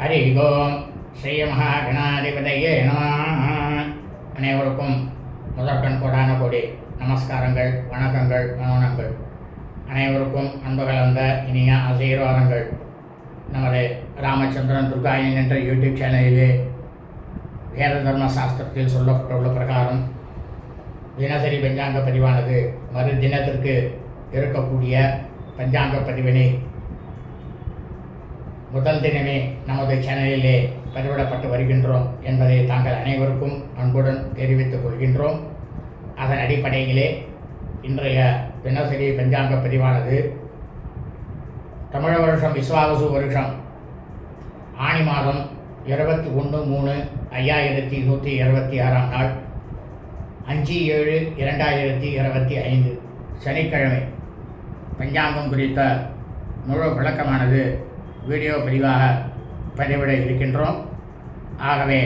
ஹரி ஓம் ஸ்ரீ மகாகணாதிபதியே அனைவருக்கும் முதற்கண் கோடான கோடி நமஸ்காரங்கள் வணக்கங்கள் வணக்கங்கள் அனைவருக்கும் அன்பு கலந்த இனிய ஆசீர்வாதங்கள். நமது ராமச்சந்திரன் துர்காயன் என்ற யூடியூப் சேனலிலே வேத தர்ம சாஸ்திரத்தில் சொல்லப்பட்டுள்ள பிரகாரம் தினசரி பஞ்சாங்க பதிவானது மறு தினத்திற்கு இருக்கக்கூடிய பஞ்சாங்க பதிவினை முதல் தினமே நமது சேனலிலே பதிவிடப்பட்டு வருகின்றோம் என்பதை தாங்கள் அனைவருக்கும் அன்புடன் தெரிவித்துக் கொள்கின்றோம். அதன் அடிப்படையிலே இன்றைய தினசரி பஞ்சாங்க பதிவானது தமிழ வருஷம் விஸ்வாவசு வருஷம் ஆணி மாதம் இருபத்தி ஒன்று மூணு ஐயாயிரத்தி நூற்றி இருபத்தி ஆறாம் நாள் அஞ்சு ஏழு இரண்டாயிரத்தி இருபத்தி ஐந்து சனிக்கிழமை. பஞ்சாங்கம் குறித்த முழு விளக்கமானது வீடியோ பதிவாக பதிவிட இருக்கின்றோம். ஆகவே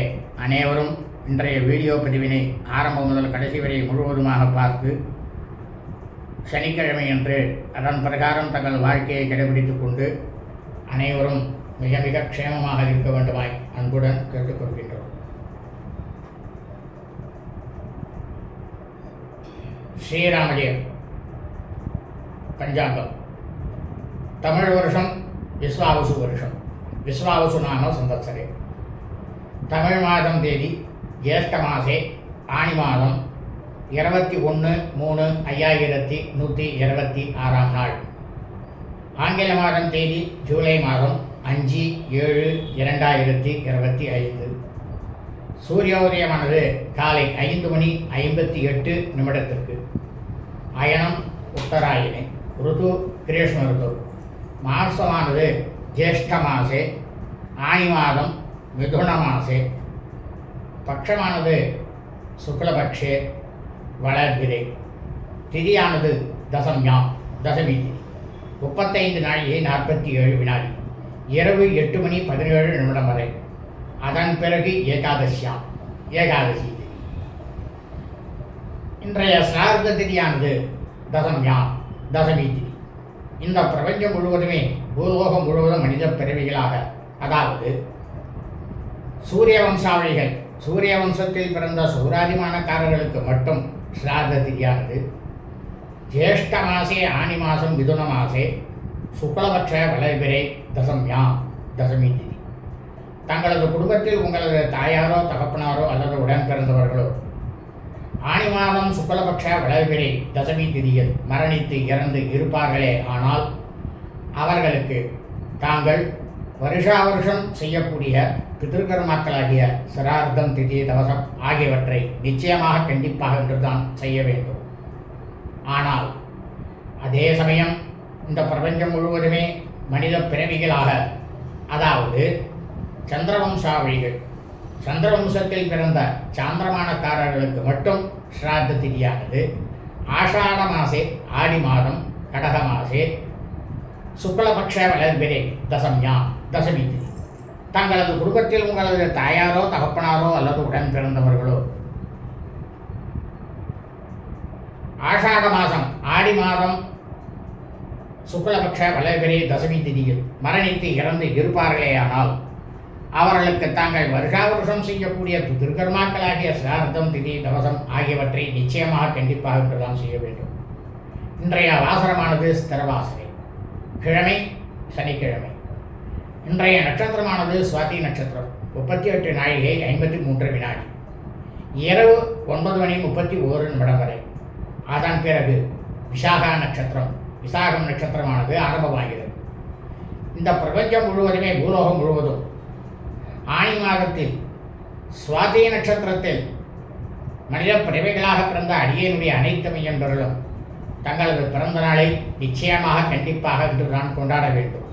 அனைவரும் இன்றைய வீடியோ பதிவினை ஆரம்பம் முதல் கடைசி வரை முழுவதுமாக பார்த்து சனிக்கிழமையன்று அதன் பிரகாரம் தங்கள் வாழ்க்கையை கடைபிடித்துக் கொண்டு அனைவரும் மிக மிக க்ஷேமமாக இருக்க வேண்டுமாய் அன்புடன் கேட்டுக்கொள்கின்றோம் ஸ்ரீராமலியர் பஞ்சாங்கம் தமிழ் வருஷம் விஸ்வாவசு வருஷம் விஸ்வாவசு நாம சம்பத்சரே தமிழ் மாதம் தேதி ஜேஷ்ட மாசே ஆணி மாதம் இருபத்தி ஒன்று மூணு ஐயாயிரத்தி நூற்றி இருபத்தி ஆறாம் நாள். ஆங்கில மாதம் தேதி ஜூலை மாதம் அஞ்சு ஏழு இரண்டாயிரத்தி இருபத்தி ஐந்து. சூரியோதயமானது காலை ஐந்து மணி ஐம்பத்தி எட்டு நிமிடத்திற்கு. அயனம் உத்தராயணே ருது கிரீஷ்ம ருதோ. மாசமானது ஜேஷ்ட மாசே ஆணி மாதம் மிதுன மாசே பட்சமானது சுக்லபக்ஷே வளர்கிறே திதியானது தசம்யாம் தசமி திதி. முப்பத்தைந்து நாழிகை நாற்பத்தி ஏழு வினாடி. இரவு எட்டு மணி பதினேழு நிமிடம் வரை. அதன் பிறகு ஏகாதசியாம் ஏகாதசி திதி. இன்றைய சார்த திதியானது தசம்யாம் தசமி திதி. இந்த பிரபஞ்சம் முழுவதுமே பூலோகம் முழுவதும் மனித பிறவிகளாக. அதாவது சூரிய வம்சாவளிகள் சூரிய வம்சத்தில் பிறந்த சௌராதிமானக்காரர்களுக்கு மட்டும் ஸ்ராத்த திதியானது ஜேஷ்ட மாசே ஆனி மாசம் மிதுன மாசே சுக்லபட்ச வளர்பிறை தசம்யா தசமி திதி. தங்களது குடும்பத்தில் உங்களது தாயாரோ தகப்பனாரோ அல்லது உடன் பிறந்தவர்களோ ஆணி மாதம் சுக்லபக்ஷ வளர்பிறை தசமி திதியில் மரணித்து இறந்து இருப்பார்களே ஆனால் அவர்களுக்கு தாங்கள் வருஷா வருஷம் செய்யக்கூடிய பிதிருக்கர்மாக்களாகிய சிரார்த்தம் திதி தவசம் ஆகியவற்றை நிச்சயமாக கண்டிப்பாக என்றுதான் செய்ய வேண்டும். ஆனால் அதே சமயம் இந்த பிரபஞ்சம் முழுவதுமே மனித பிறவிகளாக அதாவது சந்திரவம்சாவளிகள் சந்திரவம்சத்தில் பிறந்த சாந்திரமானக்காரர்களுக்கு மட்டும் ஸ்ராத்த திதியானது. ஆஷாட மாசே ஆடி மாதம் கடக மாசே சுக்லபக்ஷ வளர்பிரே தசம்யா தசமி திதி. தங்களது குடும்பத்தில் உங்களது தாயாரோ தகப்பனாரோ அல்லது உடன் பிறந்தவர்களோ ஆஷாட மாதம் ஆடி மாதம் சுக்லபக்ஷ வளர்பிரே தசமி திதியில் மரணித்து இறந்து இருப்பார்களேயானால் அவர்களுக்கு தாங்கள் வருஷா வருஷம் செய்யக்கூடிய துர்கர்மாக்களாகிய சிரார்த்தம் திதி தவசம் ஆகியவற்றை நிச்சயமாக கண்டிப்பாக என்றுதான் செய்ய வேண்டும். இன்றைய வாசனமானது ஸ்திரவாசனை கிழமை சனிக்கிழமை. இன்றைய நட்சத்திரமானது சுவாதி நட்சத்திரம். முப்பத்தி எட்டு நாழிகை ஐம்பத்தி மூன்று வினாடி. இரவு ஒன்பது மணி முப்பத்தி ஓரு நிமிடம் வரை. அதன் பிறகு விசாகா நட்சத்திரம். விசாகம் நட்சத்திரமானது ஆரம்பமாகிறது. இந்த பிரபஞ்சம் முழுவதுமே பூலோகம் முழுவதும் ஆணி மாதத்தில் சுவாதி நட்சத்திரத்தில் மனித பிறவைகளாக பிறந்த அடியனுடைய அனைத்து மையன்பர்களும் தங்களது பிறந்த நாளை நிச்சயமாக கண்டிப்பாக இன்று நான் கொண்டாட வேண்டும்.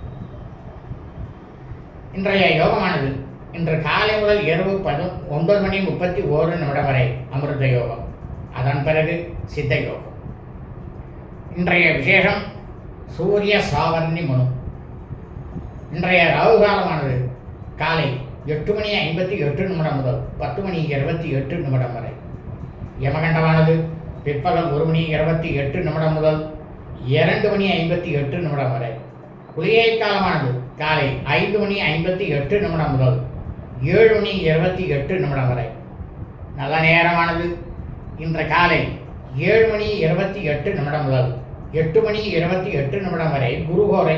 இன்றைய யோகமானது இன்று காலை முதல் இரவு பது ஒன்பது மணி முப்பத்தி ஓரு நிமிடம் வரை அமிர்த யோகம். அதன் பிறகு சித்த யோகம். இன்றைய விசேஷம் சூரிய சாவர்ணி மனு. இன்றைய ராகு காலமானது காலை எட்டு மணி ஐம்பத்தி எட்டு நிமிடம் முதல் பத்து மணி இருபத்தி எட்டு நிமிடம் வரை. யமகண்டமானது பிற்பகல் ஒரு மணி இருபத்தி எட்டு நிமிடம் முதல் இரண்டு மணி ஐம்பத்தி எட்டு நிமிடம் வரை. குளிகை காலமானது காலை ஐந்து மணி ஐம்பத்தி எட்டு நிமிடம் முதல் ஏழு மணி இருபத்தி எட்டு நிமிடம் வரை. நல்ல நேரமானது இன்று காலை ஏழு மணி இருபத்தி எட்டு நிமிடம் முதல் எட்டு மணி இருபத்தி எட்டு நிமிடம் வரை குருகோரை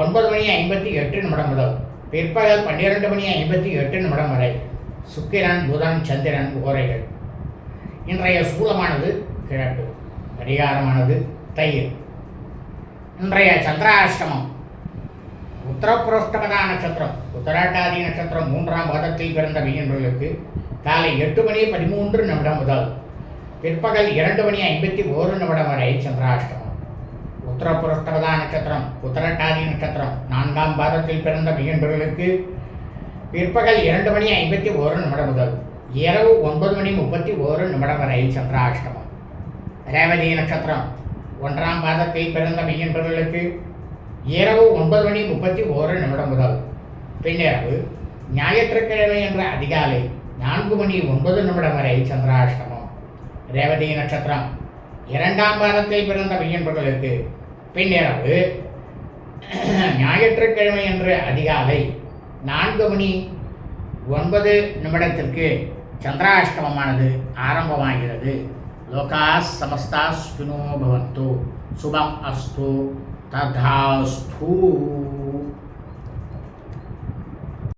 ஒன்பது மணி ஐம்பத்தி எட்டு நிமிடம் முதல். பிற்பகல் பன்னிரெண்டு மணி ஐம்பத்தி எட்டு நிமிடம் வரை சுக்கிரன் புதன் சந்திரன் ஓரைகள். இன்றைய சூலமானது கிழக்கு அதிகாரமானது தயிர் இன்றைய சந்திராஷ்டமம் உத்தரப்புரோஷ்டமதா நட்சத்திரம் உத்தராட்டாதி நட்சத்திரம் மூன்றாம் பாதத்தில் பிறந்த மீனவர்களுக்கு காலை எட்டு மணி பதிமூன்று நிமிடம் முதல். பிற்பகல் இரண்டு மணி ஐம்பத்தி ஓரு நிமிடம் வரை சந்திராஷ்டமம். உத்தரப்புரோஷ்டமதா நட்சத்திரம் உத்தரட்டாதி நட்சத்திரம் நான்காம் பாதத்தில் பிறந்த மிகன்பர்களுக்கு பிற்பகல் இரண்டு மணி ஐம்பத்தி ஓரு நிமிடம் முதல் இரவு ஒன்பது மணி முப்பத்தி ஓரு நிமிடம் வரை சந்திராஷ்டமம். ரேவதி நட்சத்திரம் ஒன்றாம் பாதத்தில் பிறந்த மிகன்பர்களுக்கு இரவு ஒன்பது மணி முப்பத்தி ஓரு நிமிடம் முதல். பின்னிரவு ஞாயிற்றுக்கிழமை என்ற அதிகாலை நான்கு மணி ஒன்பது நிமிடம் வரை சந்திராஷ்டமம். ரேவதி நட்சத்திரம் இரண்டாம் பாதத்தில் பிறந்த மையன்பர்களுக்கு பின்னிரவு ஞாயிற்றுக்கிழமை என்று அதிகாலை நான்கு மணி ஒன்பது நிமிடத்திற்கு சந்திராஷ்டமமானது ஆரம்பமாகிறது. லோகா சமஸ்தா சுனோ பவந்து. சுபம் அஸ்து. ததாஸ்து.